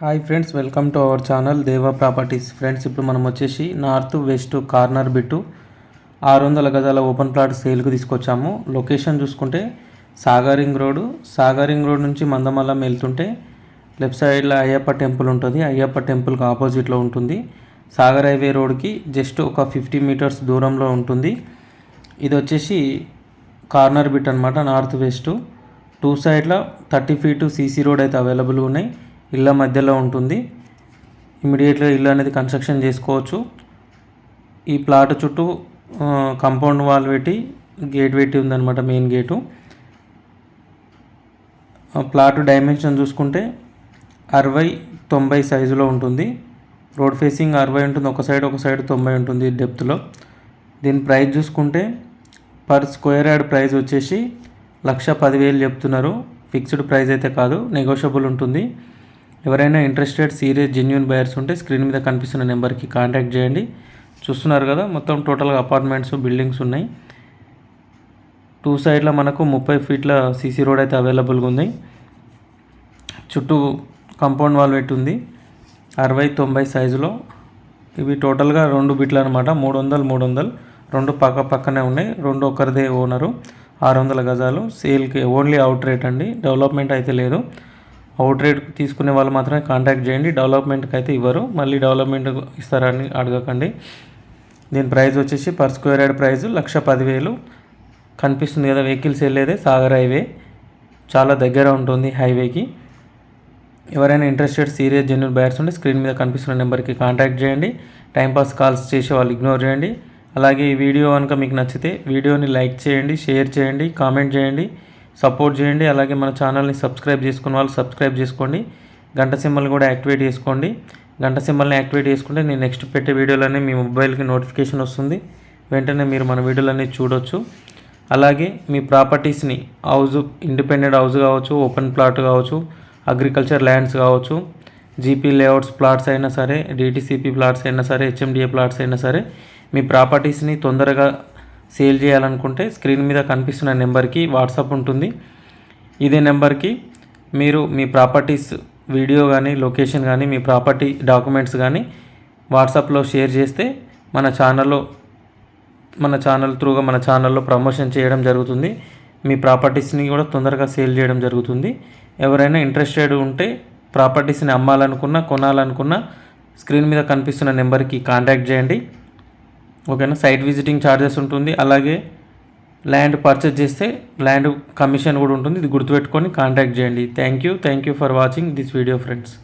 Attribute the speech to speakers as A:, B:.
A: Hi friends welcome to our channel Deva properties friends ఇప్పుడు మనం వచ్చేసి నార్త్ వెస్ట్ కార్నర్ బిట్టు ఆరు వందల గజాల ఓపెన్ ప్లాట్ సేల్కి తీసుకొచ్చాము. లొకేషన్ చూసుకుంటే సాగరింగ్ రోడ్ సాగరింగ్ రోడ్ నుంచి మందమల్లం వెళ్తుంటే లెఫ్ట్ సైడ్లో అయ్యప్ప టెంపుల్ ఉంటుంది. అయ్యప్ప టెంపుల్కి ఆపోజిట్లో ఉంటుంది. సాగర్ హైవే రోడ్కి జస్ట్ ఒక ఫిఫ్టీ మీటర్స్ దూరంలో ఉంటుంది. ఇది వచ్చేసి కార్నర్ బిట్ అనమాట నార్త్ వెస్ట్ టూ సైడ్లో థర్టీ ఫీట్ సీసీ రోడ్ అయితే అవైలబుల్ ఉన్నాయి. ఇళ్ళ మధ్యలో ఉంటుంది. ఇమీడియట్గా ఇల్లు అనేది కన్స్ట్రక్షన్ చేసుకోవచ్చు. ఈ ప్లాట్ చుట్టూ కంపౌండ్ వాల్ పెట్టి గేట్ పెట్టి ఉందన్నమాట మెయిన్ గేటు ప్లాట్ డైమెన్షన్ చూసుకుంటే అరవై తొంభై సైజులో ఉంటుంది. రోడ్ ఫేసింగ్ అరవై ఉంటుంది. ఒక సైడ్ ఒక సైడ్ తొంభై ఉంటుంది డెప్త్లో దీని ప్రైస్ చూసుకుంటే పర్ స్క్వేర్ యార్డ్ ప్రైస్ వచ్చేసి లక్ష పదివేలు చెప్తున్నారు. ఫిక్స్డ్ ప్రైస్ అయితే కాదు నెగోషియబుల్ ఉంటుంది. ఎవరైనా ఇంట్రెస్టెడ్ సీరియస్ జెన్యున్ బయర్స్ ఉంటే స్క్రీన్ మీద కనిపిస్తున్న నెంబర్కి కాంటాక్ట్ చేయండి. చూస్తున్నారు కదా మొత్తం టోటల్గా అపార్ట్మెంట్స్ బిల్డింగ్స్ ఉన్నాయి. టూ సైడ్లో మనకు ముప్పై ఫీట్ల సీసీ రోడ్ అయితే అవైలబుల్గా ఉంది. చుట్టూ కాంపౌండ్ వాల్ పెట్టి ఉంది. అరవై తొంభై సైజులో ఇవి టోటల్గా రెండు బిట్లు అనమాట మూడు వందలు మూడు వందలు. రెండు పక్క పక్కనే ఉన్నాయి. రెండు ఒకరిదే ఓనరు ఆరు వందల గజాలు. సేల్కి ఓన్లీ అవుట్ రేట్ అండి. డెవలప్మెంట్ అయితే లేదు. అవుట్ రేట్ తీసుకునే వాళ్ళు మాత్రమే కాంటాక్ట్ చేయండి. డెవలప్మెంట్కి అయితే ఇవ్వరు. మళ్ళీ డెవలప్మెంట్ ఇస్తారని అడగకండి. దీని ప్రైస్ వచ్చేసి పర్ స్క్వేర్ యార్డ్ ప్రైస్ లక్ష పదివేలు. కనిపిస్తుంది కదా వెహికల్స్ వెళ్ళేదే సాగర్ హైవే. చాలా దగ్గర ఉంటుంది హైవేకి. ఎవరైనా ఇంట్రెస్టెడ్ సీరియస్ జెన్యున్ బయర్స్ ఉంటే స్క్రీన్ మీద కనిపిస్తున్న నెంబర్కి కాంటాక్ట్ చేయండి. టైంపాస్ కాల్స్ చేసే వాళ్ళు ఇగ్నోర్ చేయండి. అలాగే ఈ వీడియో కనుక మీకు నచ్చితే వీడియోని లైక్ చేయండి షేర్ చేయండి కామెంట్ చేయండి. సపోర్ట్ చేయండి. అలాగే మన ఛానల్ని సబ్స్క్రైబ్ చేసుకున్న వాళ్ళు సబ్స్క్రైబ్ చేసుకోండి. గంట సింబల్ కూడా యాక్టివేట్ చేసుకోండి. గంట సింబల్ని యాక్టివేట్ చేసుకుంటే నేను నెక్స్ట్ పెట్టే వీడియోలన్నీ మీ మొబైల్కి నోటిఫికేషన్ వస్తుంది. వెంటనే మీరు మన వీడియోలన్నీ చూడొచ్చు. అలాగే మీ ప్రాపర్టీస్ని హౌస్ ఇండిపెండెంట్ హౌస్ కావచ్చు ఓపెన్ ప్లాట్ కావచ్చు అగ్రికల్చర్ ల్యాండ్స్ కావచ్చు జీపీ లేఅవుట్స్ ప్లాట్స్ అయినా సరే డీటీసీపీ ప్లాట్స్ అయినా సరే హెచ్ఎండిఏ ప్లాట్స్ అయినా సరే మీ ప్రాపర్టీస్ని తొందరగా సేల్ చేయాలనుకుంటే స్క్రీన్ మీద కనిపిస్తున్న నెంబర్కి వాట్సాప్ ఉంటుంది. ఇదే నెంబర్కి మీరు మీ ప్రాపర్టీస్ వీడియో కానీ లొకేషన్ కానీ మీ ప్రాపర్టీ డాక్యుమెంట్స్ కానీ వాట్సాప్లో షేర్ చేస్తే మన ఛానల్లో మన ఛానల్ త్రూగా మన ఛానల్లో ప్రమోషన్ చేయడం జరుగుతుంది. మీ ప్రాపర్టీస్ని కూడా తొందరగా సేల్ చేయడం జరుగుతుంది. ఎవరైనా ఇంట్రెస్టెడ్ ఉంటే ప్రాపర్టీస్ని అమ్మాలనుకున్నా కొనాలనుకున్నా స్క్రీన్ మీద కనిపిస్తున్న నెంబర్కి కాంటాక్ట్ చేయండి. ఓకేనా? సైట్ విజిటింగ్ ఛార్జెస్ ఉంటుంది. అలాగే ల్యాండ్ పర్చేజ్ చేస్తే ల్యాండ్ కమిషన్ కూడా ఉంటుంది. ఇది గుర్తుపెట్టుకొని కాంటాక్ట్ చేయండి. Thank you. Thank you for watching this video friends.